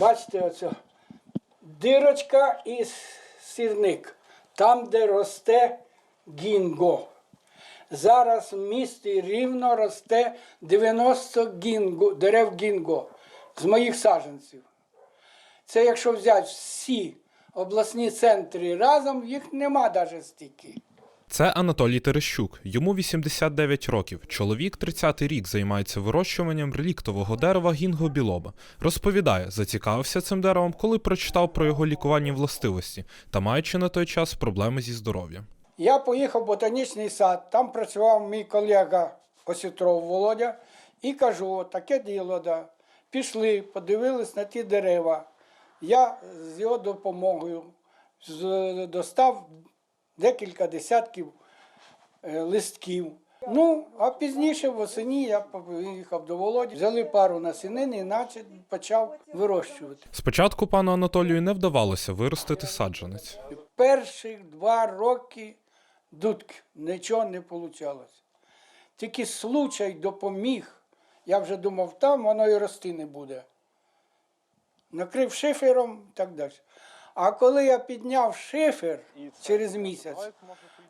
Бачите, оце дирочка і сірник. Там, де росте гінго. Зараз в місті рівно росте 90 гінго, дерев гінго з моїх саджанців. Це якщо взяти всі обласні центри разом, їх нема навіть стільки. Це Анатолій Терещук. Йому 89 років. Чоловік 30-й рік займається вирощуванням реліктового дерева гінго білоба. Розповідає, зацікавився цим деревом, коли прочитав про його лікувальні властивості та маючи на той час проблеми зі здоров'ям. Я поїхав в ботанічний сад, там працював мій колега Осітров Володя, і кажу, таке діло, да. Пішли, подивились на ті дерева. Я з його допомогою достав декілька десятків е, листків. Ну, а пізніше восені я поїхав до Володі, взяли пару насінин і наче почав вирощувати. Спочатку пану Анатолію не вдавалося виростити саджанець. Перших два роки дудки, нічого не вийшло. Тільки случай допоміг. Я вже думав, там воно і рости не буде. Накрив шифером і так далі. А коли я підняв шифер через місяць,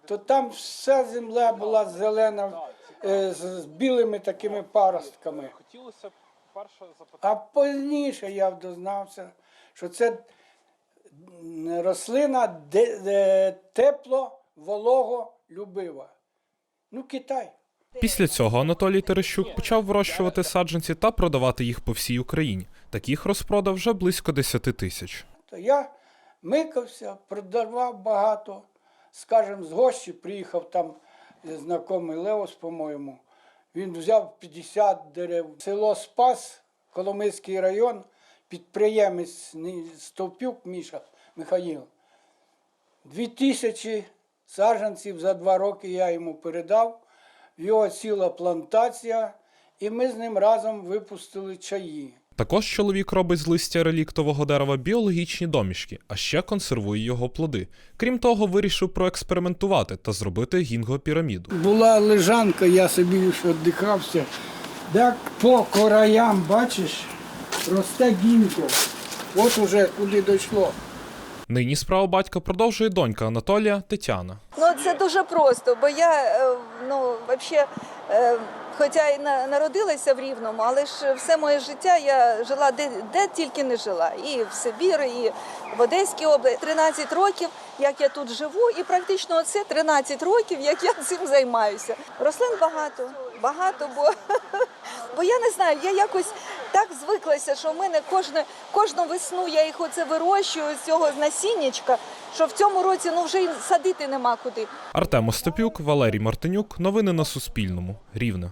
то там вся земля була зелена е, з, білими такими паростками. А пізніше я дознався, що це рослина тепло, волого, любива. Ну, Китай. Після цього Анатолій Терещук почав вирощувати саджанці та продавати їх по всій Україні. Таких розпродав вже близько 10 тисяч. То я микався, продавав багато. Скажем, з гощі приїхав там е, знайомий Леос, по-моєму. Він взяв 50 дерев. Село Спас, Коломийський район, підприємець Стовпюк Міша Михаїл. Дві тисячі саджанців за два роки я йому передав. Його ціла плантація, і ми з ним разом випустили чаї. Також чоловік робить з листя реліктового дерева біологічні домішки, а ще консервує його плоди. Крім того, вирішив проекспериментувати та зробити гінго-піраміду. Була лежанка, я собі віддихався. Так по краям, бачиш, росте гінко. От уже куди дійшло. Нині справу батька продовжує донька Анатолія Тетяна. Ну, це дуже просто, бо я е, ну, взагалі, хоча і на- народилася в Рівному, але ж все моє життя я жила де, де тільки не жила. І в Сибірі, і в Одеській області. 13 років, як я тут живу, і практично оце 13 років, як я цим займаюся. Рослин багато, багато, бо, бо я не знаю, я якось так звиклася, що в мене кожне, кожну весну я їх оце вирощую з цього насіннячка, що в цьому році ну вже й садити нема куди. Артем Остапюк, Валерій Мартинюк. Новини на Суспільному. Рівне.